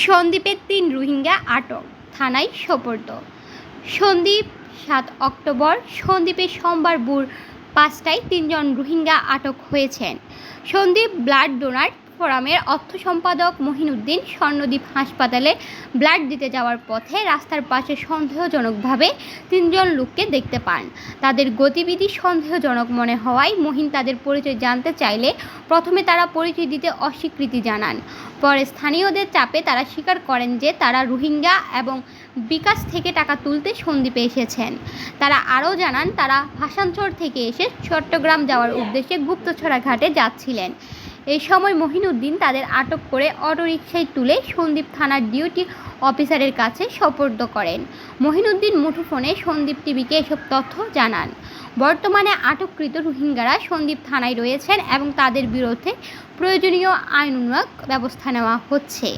সন্দ্বীপের তিন রোহিঙ্গা আটক, থানায় সোপর্দ। সন্দ্বীপ সাত অক্টোবর, সন্দীপের সোমবার ভোর পাঁচটায় তিনজন রোহিঙ্গা আটক হয়েছেন। সন্দীপ ব্লাড ডোনার ফোরামের অর্থ সম্পাদক মহিনুদ্দিন স্বর্ণদ্বীপ হাসপাতালে ব্লাড দিতে যাওয়ার পথে রাস্তার পাশে সন্দেহজনকভাবে তিনজন লোককে দেখতে পান। তাদের গতিবিধি সন্দেহজনক মনে হওয়ায় মহিন তাদের পরিচয় জানতে চাইলে প্রথমে তারা পরিচয় দিতে অস্বীকৃতি জানান। পরে স্থানীয়দের চাপে তারা স্বীকার করেন যে তারা রোহিঙ্গা এবং বিকাশ থেকে টাকা তুলতে সন্দ্বীপে এসেছেন। তারা আরও জানান, তারা ভাষাঞ্চর থেকে এসে চট্টগ্রাম যাওয়ার উদ্দেশ্যে গুপ্তছড়া ঘাটে যাচ্ছিলেন। এই সময় মহিনুদ্দিন তাদের আটক করে অটোরিকশায় তুলে সন্দীপ থানার ডিউটি অফিসারের কাছে সোপর্দ করেন। মহিনুদ্দিন মুঠোফোনে সন্দীপ টিভিকে এসব তথ্য জানান। বর্তমানে আটককৃত রোহিঙ্গারা সন্দীপ থানায় রয়েছেন এবং তাদের বিরুদ্ধে প্রয়োজনীয় আইনানুগ ব্যবস্থা নেওয়া হচ্ছে।